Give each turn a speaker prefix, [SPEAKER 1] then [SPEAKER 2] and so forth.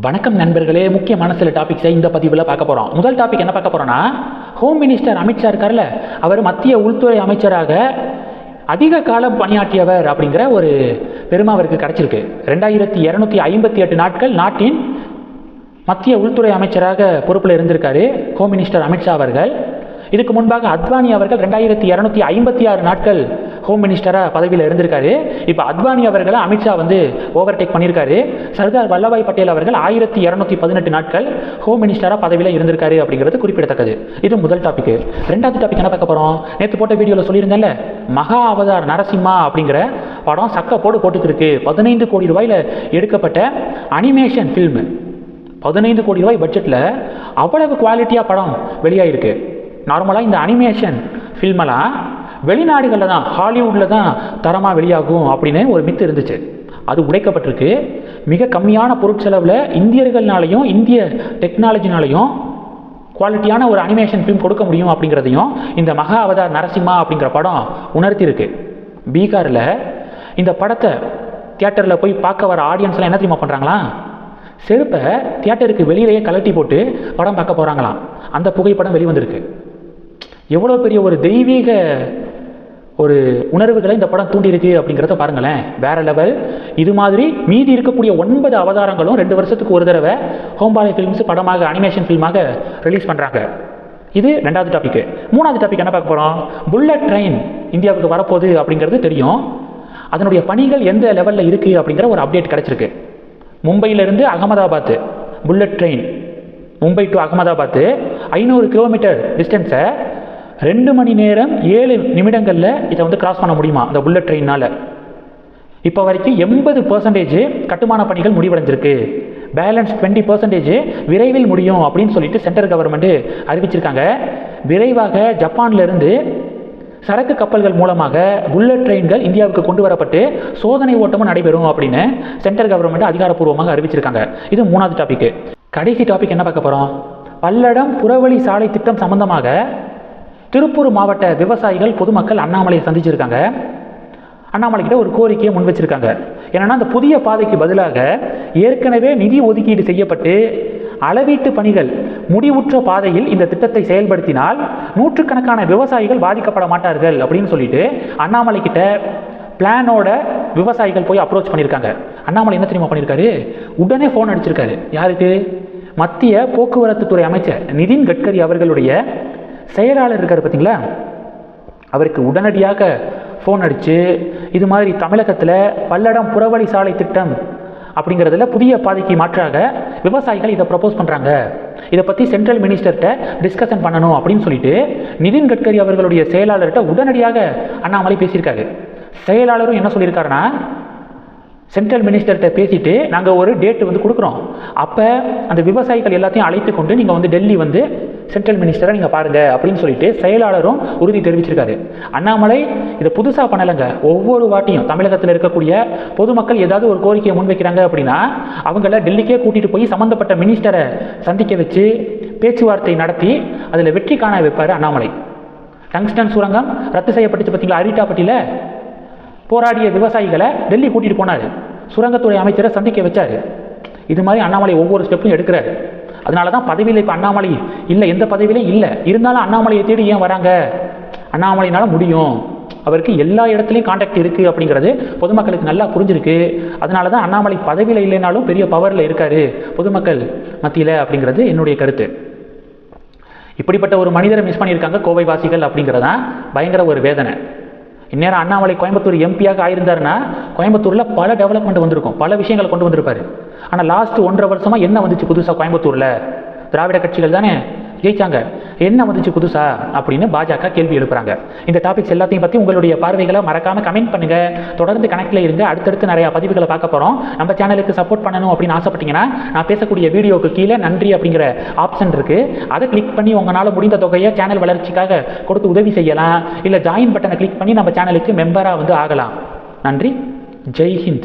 [SPEAKER 1] வணக்கம் நண்பர்களே முக்கியமான சில டாபிக்ஸை இந்த பதிவில் பார்க்க போகிறோம் முதல் டாபிக் என்ன பார்க்க போகிறோன்னா ஹோம் மினிஸ்டர் அமித்ஷா இருக்கார்ல அவர் மத்திய உள்துறை அமைச்சராக அதிக காலம் பணியாற்றியவர் அப்படிங்கிற ஒரு பெருமை அவருக்கு கிடச்சிருக்கு. ரெண்டாயிரத்தி இரநூத்தி ஐம்பத்தி எட்டு நாட்கள் நாட்டின் மத்திய உள்துறை அமைச்சராக பொறுப்பில் இருந்திருக்காரு ஹோம் மினிஸ்டர் அமித்ஷா அவர்கள். இதுக்கு முன்பாக அத்வானி அவர்கள் ரெண்டாயிரத்தி இரநூத்தி ஐம்பத்தி ஆறு நாட்கள் ஹோம் மினிஸ்டராக பதவியில் இருந்திருக்காரு. இப்போ அத்வானி அவர்களை அமித்ஷா வந்து ஓவர்டேக் பண்ணியிருக்காரு. சர்தார் வல்லபாய் பட்டேல் அவர்கள் ஆயிரத்தி இரநூத்தி பதினெட்டு நாட்கள் ஹோம் மினிஸ்டராக பதவியில் இருந்திருக்காரு அப்படிங்கிறது குறிப்பிடத்தக்கது. இது முதல் டாபிக் ரெண்டாவது டாபிக் என்ன பார்க்க போகிறோம் நேற்று போட்ட வீடியோவில் சொல்லியிருந்தேன்ல மகா அவதார் நரசிம்மா அப்படிங்கிற படம் சக்க போடு போட்டுக்கிருக்கு. பதினைந்து கோடி ரூபாயில் எடுக்கப்பட்ட அனிமேஷன் ஃபில்மு பதினைந்து கோடி ரூபாய் பட்ஜெட்டில் அவ்வளவு குவாலிட்டியாக படம் வெளியாகிருக்கு நார்மலாக இந்த அனிமேஷன் ஃபில்மெல்லாம் வெளிநாடுகளில் தான் ஹாலிவுட்டில் தான் தரமாக வெளியாகும் அப்படின்னு ஒரு மித்து இருந்துச்சு. அது உடைக்கப்பட்டிருக்கு. மிக கம்மியான பொருட்செலவில் இந்தியர்கள்னாலையும் இந்திய டெக்னாலஜினாலையும் குவாலிட்டியான ஒரு அனிமேஷன் ஃபிலிம் கொடுக்க முடியும் அப்படிங்கிறதையும் இந்த மகா அவதார் நரசிம்மா அப்படிங்கிற படம் உணர்த்தியிருக்கு. பீகாரில் இந்த படத்தை தியேட்டரில் போய் பார்க்க வர ஆடியன்ஸ்லாம் என்ன தெரியுமா பண்ணுறாங்களா செருப்பை தியேட்டருக்கு வெளியிலேயே கலட்டி போட்டு படம் பார்க்க போகிறாங்களாம் அந்த புகைப்படம் வெளிவந்திருக்கு. எவ்வளோ பெரிய ஒரு தெய்வீக ஒரு உணர்வுகளை இந்த படம் தூண்டியிருக்கு அப்படிங்கிறத பாருங்களேன். வேற லெவல் இது மாதிரி மீதி இருக்கக்கூடிய ஒன்பது அவதாரங்களும் ரெண்டு வருஷத்துக்கு ஒரு தடவை ஹோம்பாலை ஃபிலிம்ஸ் படமாக அனிமேஷன் ஃபிலிமாக ரிலீஸ் பண்ணுறாங்க இது ரெண்டாவது டாபிக் மூணாவது டாபிக் என்ன பார்க்க போகிறோம் புல்லட் ட்ரெயின் இந்தியாவுக்கு வரப்போகுது அப்படிங்கிறது தெரியும். அதனுடைய பணிகள் எந்த லெவலில் இருக்குது அப்படிங்கிற ஒரு அப்டேட் கிடச்சிருக்கு. மும்பையிலிருந்து Ahmedabad bullet train Mumbai to Ahmedabad ஐநூறு கிலோமீட்டர் டிஸ்டன்ஸை ரெண்டு மணி நேரம் ஏழு நிமிடங்களில் இதை வந்து கிராஸ் பண்ண முடியுமா? இந்த புல்லட் ட்ரெயினால் இப்போ வரைக்கும் எண்பது பர்சன்டேஜ் கட்டுமான பணிகள் முடிவடைஞ்சிருக்கு. பேலன்ஸ் டுவெண்ட்டி பர்சன்டேஜ் விரைவில் முடியும் அப்படின்னு சொல்லிட்டு சென்ட்ரல் கவர்மெண்ட் அறிவிச்சிருக்காங்க. விரைவாக ஜப்பான்லேருந்து சரக்கு கப்பல்கள் மூலமாக புல்லட் ட்ரெயின்கள் இந்தியாவுக்கு கொண்டு வரப்பட்டு சோதனை ஓட்டமும் நடைபெறும் அப்படின்னு சென்ட்ரல் கவர்மெண்ட் அதிகாரப்பூர்வமாக அறிவிச்சிருக்காங்க. இது மூணாவது டாபிக் கடைசி டாபிக் என்ன பார்க்க போகிறோம் பல்லடம் புறவழி சாலை திட்டம் சம்பந்தமாக திருப்பூர் மாவட்ட விவசாயிகள் பொதுமக்கள் அண்ணாமலையை சந்திச்சிருக்காங்க. அண்ணாமலைக்கிட்ட ஒரு கோரிக்கையை முன் வச்சிருக்காங்க. என்னன்னா அந்த புதிய பாதைக்கு பதிலாக ஏற்கனவே நிதி ஒதுக்கீடு செய்யப்பட்டு அளவீட்டு பணிகள் முடிவுற்ற பாதையில் இந்த திட்டத்தை செயல்படுத்தினால் நூற்றுக்கணக்கான விவசாயிகள் பாதிக்கப்பட மாட்டார்கள் அப்படின்னு சொல்லிட்டு அண்ணாமலை கிட்ட பிளானோட விவசாயிகள் போய் அப்ரோச் பண்ணியிருக்காங்க அண்ணாமலை என்ன தெரியுமா பண்ணியிருக்காரு உடனே ஃபோன் அடிச்சிருக்காரு. யாருக்கு? மத்திய போக்குவரத்து துறை அமைச்சர் நிதின் கட்கரி அவர்களுடைய செயலாளர் இருக்கார் பார்த்தீங்களா அவருக்கு உடனடியாக ஃபோன் அடித்து இது மாதிரி தமிழகத்தில் பல்லடம் புறவழி சாலை திட்டம் அப்படிங்கிறதுல புதிய பாதைக்கு மாற்றாக விவசாயிகள் இதை ப்ரப்போஸ் பண்ணுறாங்க இதை பற்றி சென்ட்ரல் மினிஸ்டர்கிட்ட டிஸ்கஷன் பண்ணணும் அப்படின்னு சொல்லிட்டு நிதின் கட்கரி அவர்களுடைய செயலாளர்கிட்ட உடனடியாக அண்ணாமலை பேசியிருக்காரு. செயலாளரும் என்ன சொல்லியிருக்காருன்னா சென்ட்ரல் மினிஸ்டர்கிட்ட பேசிவிட்டு நாங்கள் ஒரு டேட்டு வந்து கொடுக்குறோம். அப்போ அந்த விவசாயிகள் எல்லாத்தையும் அழைத்து கொண்டு நீங்கள் வந்து டெல்லி வந்து சென்ட்ரல் மினிஸ்டரை நீங்கள் பாருங்கள் அப்படின்னு சொல்லிட்டு செயலாளரும் உறுதி தெரிவிச்சிருக்காரு. அண்ணாமலை இதை புதுசாக பண்ணலைங்க. ஒவ்வொரு வாட்டியும் தமிழகத்தில் இருக்கக்கூடிய பொதுமக்கள் ஏதாவது ஒரு கோரிக்கையை முன்வைக்கிறாங்க அப்படின்னா அவங்கள டெல்லிக்கே கூட்டிகிட்டு போய் சம்மந்தப்பட்ட மினிஸ்டரை சந்திக்க வச்சு பேச்சுவார்த்தை நடத்தி அதில் வெற்றி காண வைப்பார் அண்ணாமலை. டங்ஸ்டன் சுரங்கம் ரத்து செய்யப்பட்டுச்சு பார்த்தீங்களா அரிட்டாப்பட்டியில்? போராடிய விவசாயிகளை டெல்லி கூட்டிகிட்டு போனார். சுரங்கத்துறை அமைச்சரை சந்திக்க வச்சார். இது மாதிரி அண்ணாமலை ஒவ்வொரு ஸ்டெப்பும் எடுக்கிறார். அதனால தான் பதவியில் இப்போ அண்ணாமலை இல்லை. எந்த பதவியிலையும் இல்லை. இருந்தாலும் அண்ணாமலையை தேடி ஏன் வராங்க? அண்ணாமலையினால முடியும். அவருக்கு எல்லா இடத்துலையும் காண்டாக்ட் இருக்குது அப்படிங்கிறது பொதுமக்களுக்கு நல்லா புரிஞ்சிருக்கு. அதனால தான் அண்ணாமலை பதவியில் இல்லைனாலும் பெரிய பவரில் இருக்காரு. பொதுமக்கள் மத்தியில் அப்படிங்கிறது என்னுடைய கருத்து. இப்படிப்பட்ட ஒரு மனிதரை மிஸ் பண்ணியிருக்காங்க கோவை வாசிகள் அப்படிங்கிறதான் பயங்கர ஒரு வேதனை. இந்நேரம் அண்ணாமலை கோயம்புத்தூர் எம்பியாக ஆயிருந்தாருன்னா கோயம்புத்தூரில் பல டெவலப்மெண்ட் வந்திருக்கும். பல விஷயங்களை கொண்டு வந்திருப்பார். ஆனால் லாஸ்ட் ஒன்றரை வருஷமாக என்ன வந்துச்சு புதுசாக கோயம்புத்தூரில்? திராவிட கட்சிகள் தானே ஜெயிச்சாங்க. என்ன வந்துச்சு புதுசா அப்படின்னு பாஜக கேள்வி எழுப்புறாங்க. இந்த டாபிக்ஸ் எல்லாத்தையும் பற்றி உங்களுடைய பார்வைகளை மறக்காம கமெண்ட் பண்ணுங்க. தொடர்ந்து கனெக்டில் இருங்க. அடுத்தடுத்து நிறைய பதிவுகளை பார்க்க போகிறோம் நம்ம சேனலுக்கு சப்போர்ட் பண்ணணும் அப்படின்னு ஆசைப்பட்டீங்கன்னா நான் பேசக்கூடிய வீடியோக்கு கீழே நன்றி அப்படிங்கிற ஆப்ஷன் இருக்கு. அதை கிளிக் பண்ணி உங்களால் முடிந்த தொகையை சேனல் வளர்ச்சிக்காக கொடுத்து உதவி செய்யலாம். இல்லை ஜாயின் பட்டனை கிளிக் பண்ணி நம்ம சேனலுக்கு மெம்பராக வந்து ஆகலாம். நன்றி. ஜெய்ஹிந்த்